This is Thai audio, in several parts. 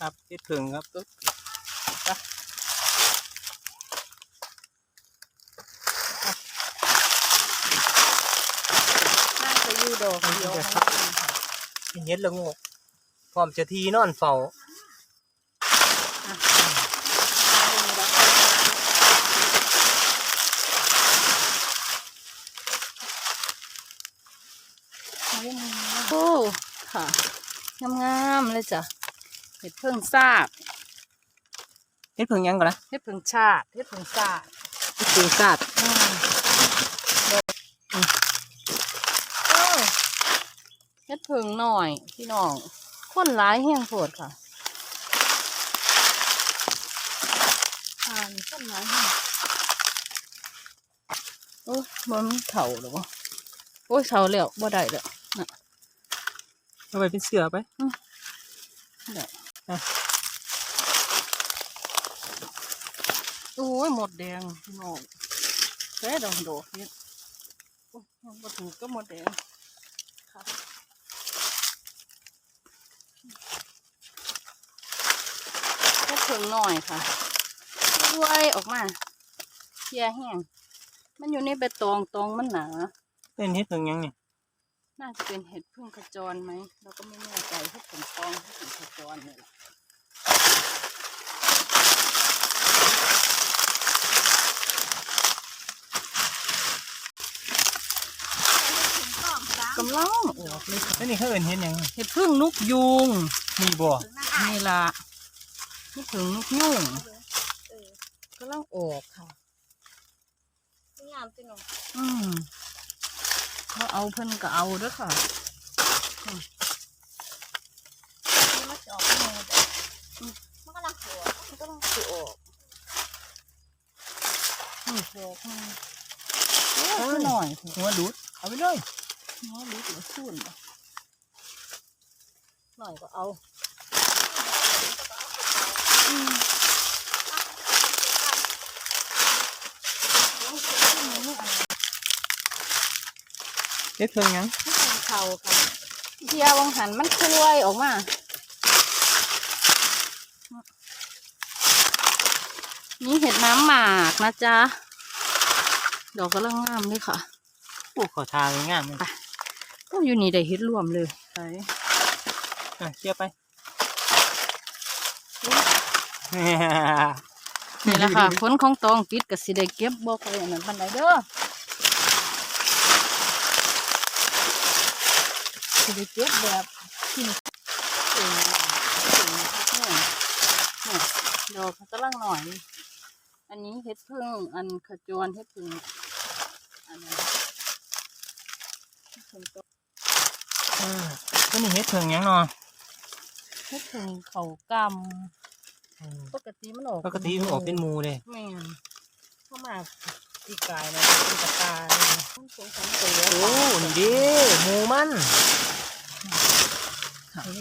ครับเฮ็ดเพิงครับตุ๊กน่าจะอยู่ดอกเดียวค่ะเฮ็ดละงกพร้อมจะทีนอนเฝ้าโอ้ค่ะงามๆเลยจ้ะ เห็ดเพิ่งซากเฮ็ดเพิงหยังก่อนนะเห็ดเพิ่งชาติเห็ดเพิ่งซากเฮ็ดเพิงซาดอืมอืมเอ้ยเห็ดเพิ่งหน่อยพี่น้องคนร้ายแห้งโผดค่ะผ่านคนร้ายแห้งโอ้ยบ่มีเถ่าหรอวะโอ้ยเถ่าแล้วบ่ได้แล้ว เอาไปเป็นเสือไป ได้อะ โอ้ยหมดแดงพี่น้องแค่ดอกดอกเฮ็ดโอ้ยยังบ่ถูกก็หมดแดงครับแค่เพิ่งหน่อยค่ะด้วยออกมาเคลียร์แห้งมันอยู่ในใบตองตองมันหนาเป็นเฮ็ดเพิงหยังนี่น่าจะเป็นเห็ดพึ่งขจรไหมเราก็ไม่แน่ใจเห็ดผงตองเห็ดผงขจรเนี่ยแหละ กำลังออกเลยค่ะแล้วนี่เขาเอิ้นเฮ็ดหยังเห็ดพึ่งนกยุงมีบ่ นี่ละเห็ดพึ่งนกยุงกำลังออกค่ะ งามจังเนาะอืมเขาเอาเพิ่นก็เอาเด้อค่ะนี่มันจะออกเป็นยังไงแบบมันกำลังหัวมันก็ต้องสิออกนี่ดอกมันโอ้ยหน่อยเถอะหัวดูดเอาไปเลย น้องรู้สึกว่าสุ่นปะหน่อยก็เอาอืมเฮ็ดเพิงหยังไม่เป็นเขาค่ะเทียวังหันมันคลวยออกมานี่เห็ดน้ำหมากนะจ๊ะดอกกำลังงามเลยค่ะ โอ้ขอทางงามเลย โอ้อยู่นี่ได้เห็ดรวมเลยไปอะเกี่ยวไปนี่แหละค่ะผลของตองปิดกับสิได้เก็บบอกไปอันนั้นปันไดเด้อสิได้เก็บแบบที่นี่เองเนี่ยดอกกำลังหน่อย อันนี้เห็ดพึ่งอันขจรเห็ดพึ่งอันนั้น เห็ดพึ่งต้นอ่าแล้วนี่เฮ็ดเพิงหยังเนาะเห็ดพึ่งเขากำปกติมันออกปกติมันออกเป็นหมูเลยแม่นเข้ามาปีกายนะเป็นตะกาเลยนะสองสามตัวโอ้นี่ดิหมูมันค่ะโอ้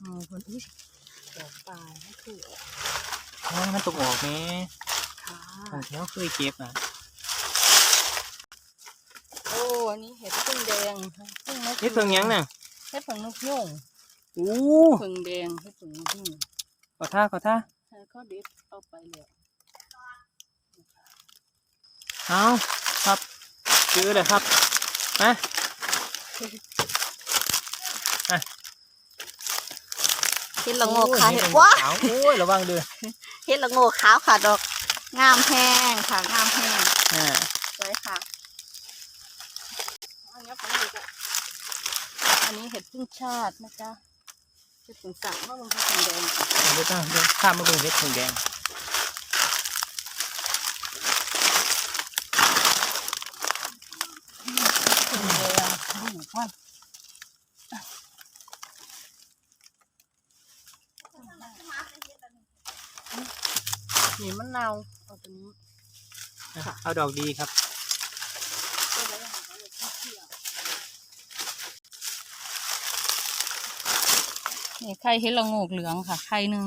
อืมคนอุ้ยดอกปลายนั่นคือออกยมันตกออกแม่ค่ะของแถวเคยเก็บอะโอ้อันนี้เห็ดพึ่งแดงพึ่งนกเฮ็ดเพิงหยังน่ะเห็ดพึ่งนกยุงโอ้พึ่งแดงเห็ดพึ่งนกยุงขอท่าขอท่าให้เขาเด็ดเอาไปเลยเอาครับซื้อเลยครับมาเห็ดละโงกค่ะโอ้ยเห็ดเฮ็ดว้าขาวโอ้ยระวังเด้อเห็ดละโงกขาวค่ะดอก งามแห้งค่ะงามแห้งอ่าสวยค่ะ อันนี้ของดูกอะอันนี้เห็ดพึ่งชาตินะจ๊ะเห็ดพึ่งสังว่ามันเป็นพึ่งแดงเดี๋ยวต้องเดี๋ยวข้ามมาเบิ่งเฮ็ดเพิงแดงพึ่งแดงดูกมันนี่มันเนาเอาตัวนี้อะเอาดอกดีครับ นี่ไข่เห็ดละโงกเหลืองค่ะ ไข่หนึ่ง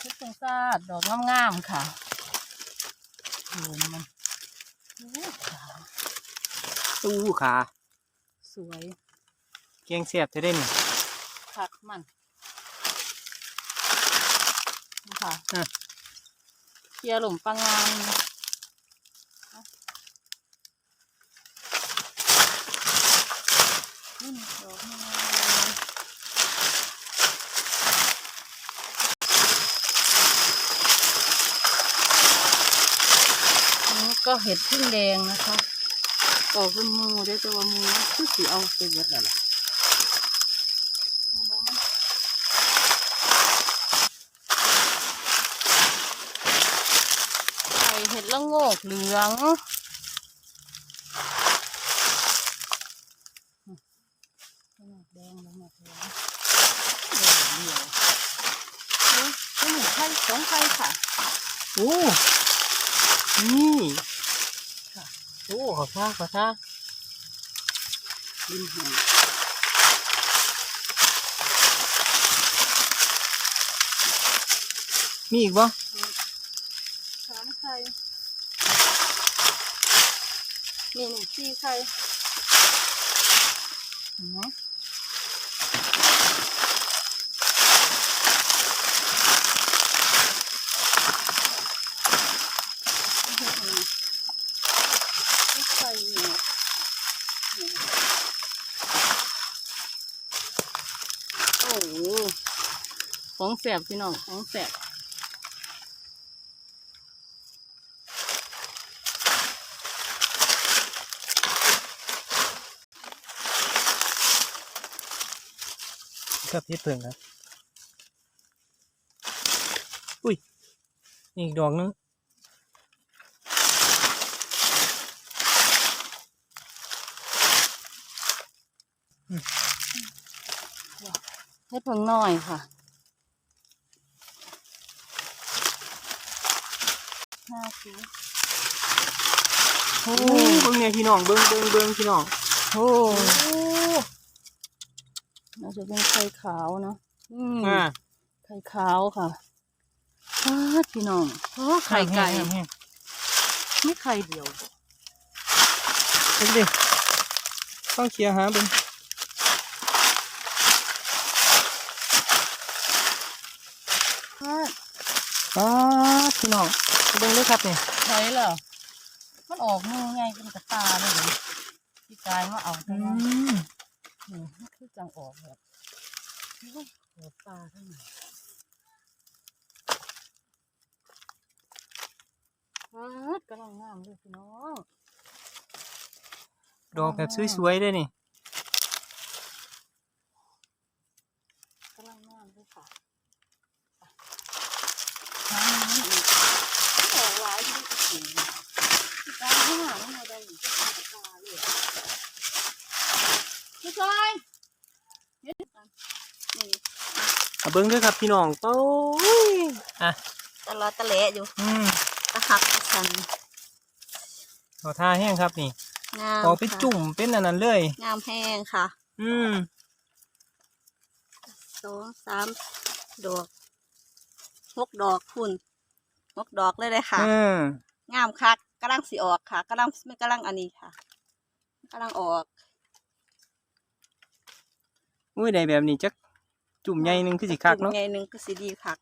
เห็ดเป็งซาดดอกงามๆค่ะโหมันตู้ขาสวยเกียงเสียบจะได้นี่คักมันนี่ค่ะอะ เคลียร์หลุมปังงานนี่ดอกไม้อันนี้ก็เห็ดพึ่งแดงนะคะก็เป็นหมูได้อแต่ว่าหมูมันคือสีเอาไปเบิดแล้วล่ะ ไข่เห็ ดละโงกเหลืองแดงละโงกเหลืองแดงเดียวเฮ้ยเป็นหนึ่งไข่สองไข่ค่ะโอ้นี่ค่ะโอ้ขอท่าขอท่าดินหงมีอีกบ่ สามไข่นี่หนึ่งสี่ ไข่เห็นไหมไข่เนี่ยโอ้โหของแสบพี่น้องของแสบ ครับพี่เพิ่งครับ อุ้ย อีกดอกนึงให้เพิ่งหน่อยค่ะห้าสิบโอ้เบิ้งเนี่ยพี่น้อง เบิ้งเบิ้งเบิ้งพี่น้อง โอ้น่า จะเป็นไข่ขาวเนอะอืมอ่าไข่ขาวค่ะฟาดพี่น้องโอ้ไข่ไก่แห้งไม่ไข่เดียวๆเด็กดิต้องเคลียร์หาเบิ้งฟาดอ้าพี่น้องเบิ้งเลยครับเนี่ยไข่เหรอมันออกมือไงเป็นกระตาเลยเหรอพี่กายมาเอาอืแต่ว่าม นี่มันคือจังออกแบบโอ้หัวปลาทั้งนั้นฟาดกำลังงามเลยพี่น้อง ดอกแบบสวยๆได้นี่ กำลังงามเลยค่ะน้ำนี้อีกออกหลายที่ดีจริงๆตาข้างหลังมันอะไรอยู่ที่ตาตาเลยพี่จอยเห็นกันนี่ เอาเบิ้งด้วยครับพี่น้องโอ้ยอะตะลอตะเละอยู่อืมตะหักตะสันขอท่าแห้งครับนี่งามออกเป็นค่ะจุ่มเป็นอันนั้นเลย งามแห้งค่ะอืมสองสามดอกหกดอกคุณหกดอกเลยเลยค่ะ อืมงามคักกำลังสีออกค่ะกำลังไม่กำลังอันนี้ค่ะกำลังออก อุ้ยได้แบบนี้จัก จุ่มใหญ่หนึงคือสิคักเนาะไงหนึ่งก็สีดีคัก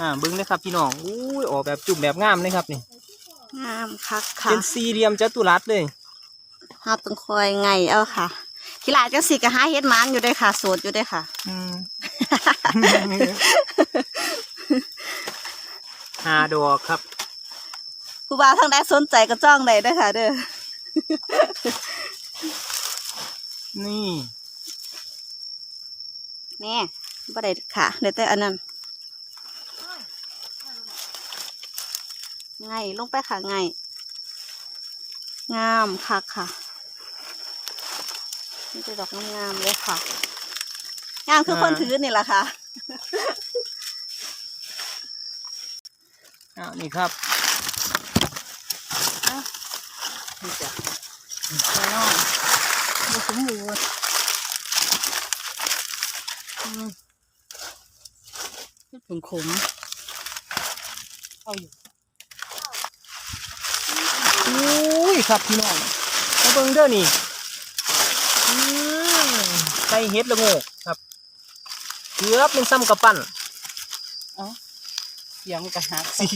อ่าเบิ้งเลยครับพี่น้องอุ้ยออกแบบจุ่มแบบงามเลยครับนี่งามคักค่ะเป็นสี่เหลี่ยมจัตุรัสเลยห้าต้องคอยไงเอาค่ะกีฬาจังสีก็หาเฮ็ดหมันอยู่เด้วยค่ะโสดอยู่เด้วยค่ะอืมหาดอกครับผู้บ่าวทางใดสนใจก็จ้องได้เด้อค่ะ เด้อ นี่แนี่บ่ได้ค่ะเดี๋ยวแต่อันนั้นไงลงไปค่ะไงงามค่ะค่ะนี่จะดอกงามๆเลยค่ะงามคือคนถือนี่แหละค่ะอ้าวนี่ครับนี่จ้ะพี่น้อง มันสมบูรณ์อืมนี่ผงขมเอาอยู่อุ้ยครับพี่น้องมาเบิ่งเด้อนี่อืมใส่เฮ็ดละโงกครับเกือบเป็นซ้ำกระปั้นเอาเสียมกระหักสิ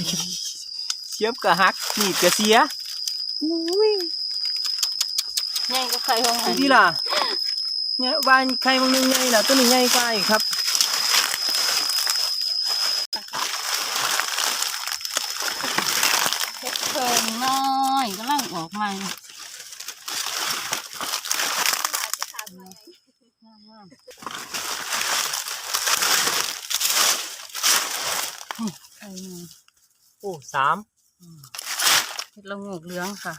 เสียบกระหักหนีบกระเสียอุ้ย ใหญ่ก็ใครห้องดูที่ล่ะเนี่ยบ้านใครบางนึงใหญ่ล่ะตัวนี้ใหญ่กว่าอีกครับเฮ็ดเพิ่มน้อยกำลังออกใหม่งามๆนี่ใครหนึ่งโอ้สามเห็ดละโงกเหลืองค่ะ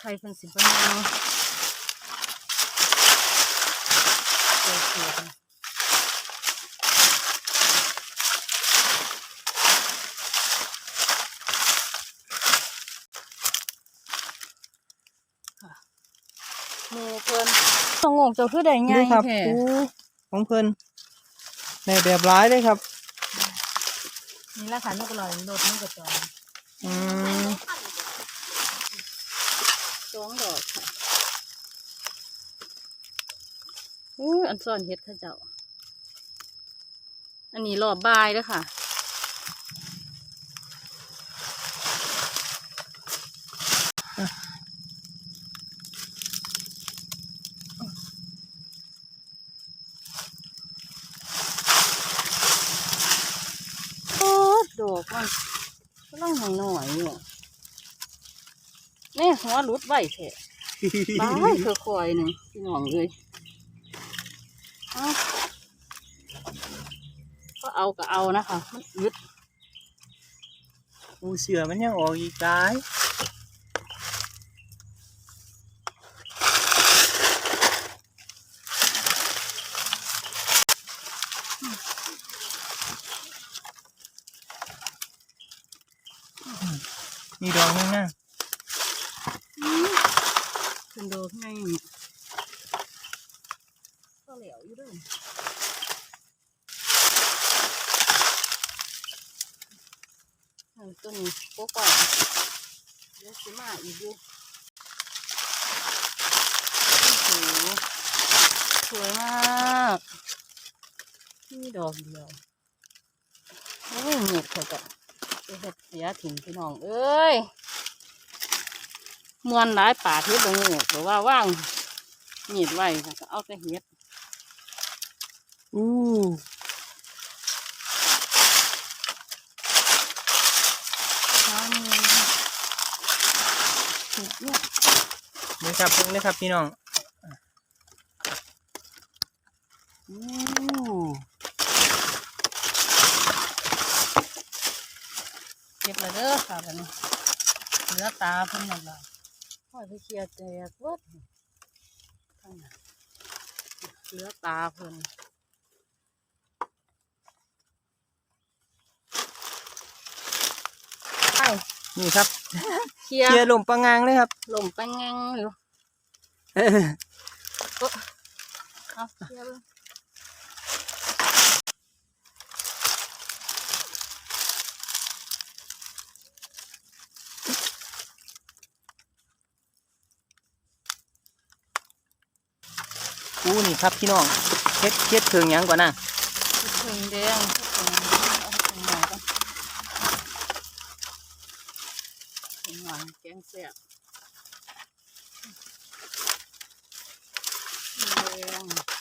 ไข่เป็นสิบปะนาวโอเคค่ หมูเพิ่นละโงกเจะคือได้ไงนี่ครับแท้โอ้ของเพิ่นในแบบร้ายเลยครับ นี่ละค่ะนกลอยโดดนกกระจอนอืมสองดอกค่ะ อู้อันซ่อนเห็ดเข้าเจ้า อันนี้รอบบายเด้อค่ะโอ้ดอกมันกำลังหน่อยหน่อยๆอยู่นี่หัวหลุดไว้แท้บ้ายคือคอยหนึ่งพี่น้องเลยเอา ก็เอาก็เอานะคะมันอึดอูเสือมันยังออกอีกได้มีดอกนึงนะเป็นโดกไงก็เหลว อยู่เด้วยอันตัวนี้โป๊กก่อนเดี๋ยวสิมาอีกอยู่โอ้โหสวยมากนี่ดอกเดียวโอ้ยเหงียบเขาจะเฮ็ดเสียถิ่นพี่น้อง เอ้ยมวนหลายป่าที่ตรงนี้หรือว่าว่างหนีดไว้ก็เอาแต่เห็ด อู้ช้างมือเห็ดเนี่ยนี่ครับเพิ่งเลยครับพี่น้องอู้เก็บเลยเด้อค่ะบัดนี้เหลือตาเพิ่นนั่นล่ะพ่อยไปเคลียร์แจกเบิดข้างหน้าเหลือตาเพิ่น ไปนี่ครับเคลียร์เคลียร์ลมปะงางเลยครับลมไปแงงอยู่เออเอาเคลียร์เลยอู้นี่ครับพี่น้องเฮ็ดเฮ็ดเพิงหยังก่อนนะเพิ่งแดงเพิ่งเอาเพิ่งหน่อยก่อนเพิ่งหวาน แกงแซ่บแดง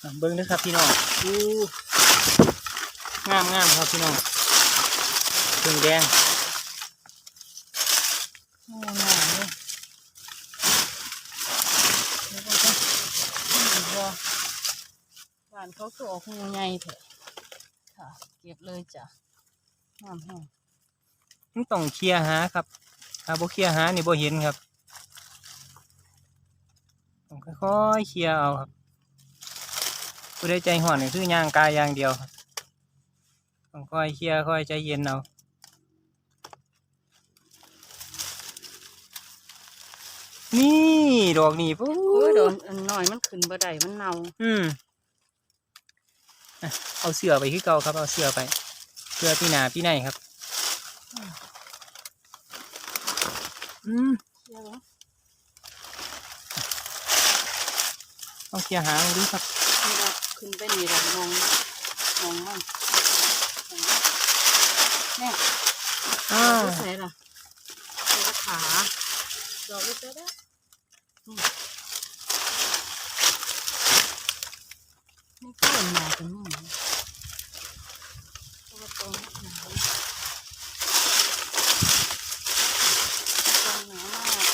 เบิ้งเด้อครับพี่น้องอู้งามงามครับพี่น้องเพิงแดงโอ้หน่อยเลยเดี๋ยวก่อนนี่อีกบ่หวานเขาคือออกงูใหญ่เถอะค่ะเก็บเลยจ้ะน้ำแห้งมันต้องเคลียร์หาครับถ้าบ่เคลียร์หานี่บ่เห็นครับต้องค่อยๆเคลียร์เอาครับ ผู้ใดใจห่อนนี่คือย่างกายอย่างเดียวครับต้องค่อยเคลียร์ค่อยใจเย็นเอานี่ดอกนี่ปุ๊โอ้ยบโดนอันน้อยมันขึ้นบ่ได้มันเน่าอืมอะเอาเสือไปคือเก่าครับ เอาเสือไปเสือพี่หนาพี่ในครับ อืมเชื่อบ่ต้องเคลียร์หางดูครับนี่เรา ขึ้นไปนี่เรามองมองมันแน่อ้าดอกวลูกใส่ล่ะใส่กระขาดอกลูกใส่ได้นี่นี่ก็เป็นมาเป็นนี่เพราะว่าตรงนี้หนาวตรงหนาวมาก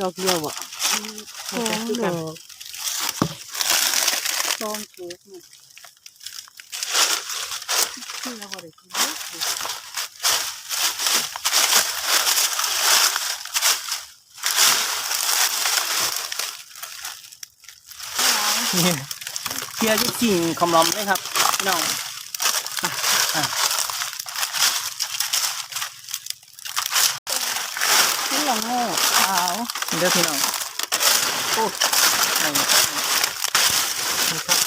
ดอกเดียวอะสองดอกตองปลูกเนี่ยที่เราบริกินเลยนี่เคลียร์จริงๆคำลอมเลยครับ พี่น้องอะอะ ที่เราโง่ขาว นี่ เด้อพี่น้องโอ้นี่นี่ครับ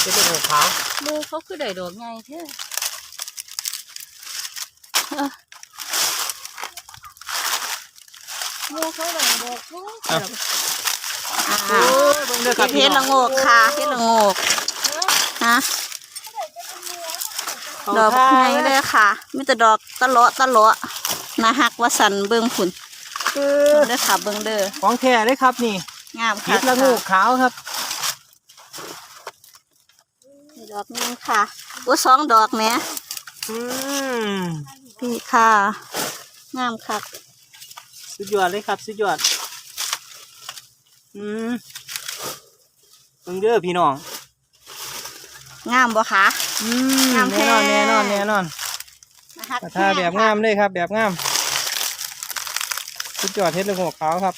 เป็นลูกหัวขาวดูเขาคือได้ดอกไงเท่โม่เขาได้ดอกโม่อะอ่าโอ้ยเบิ่งเด้อครับเฮ็พี่ดน้ละองโงกค่ะเฮ็ดละโงกฮะดอกไงเลยค่ะมีแต่ดอกตะเลาะตะเลาะนะฮักว่าสันเบิ่งผุน เออเบิ่งเด้อค่ะเบิ่งเด้อของแท้เลยครับนี่งามค่ะเห็ดละงูขาวครับดอกนึงค่ะอุ้สองดอกแหม่อืมพี่ค่ะ งามค่ะสุดยอดเลยครับ สุดยอด อืมเบิ่งเด้อพี่น้อง งามบ่คะงามแท้แน่นอนแน่นอนแน่นอนนะฮักกระทาแบบงามเลยครับ แบบงาม สุดยอดเฮ็ดละโงกขาวครับ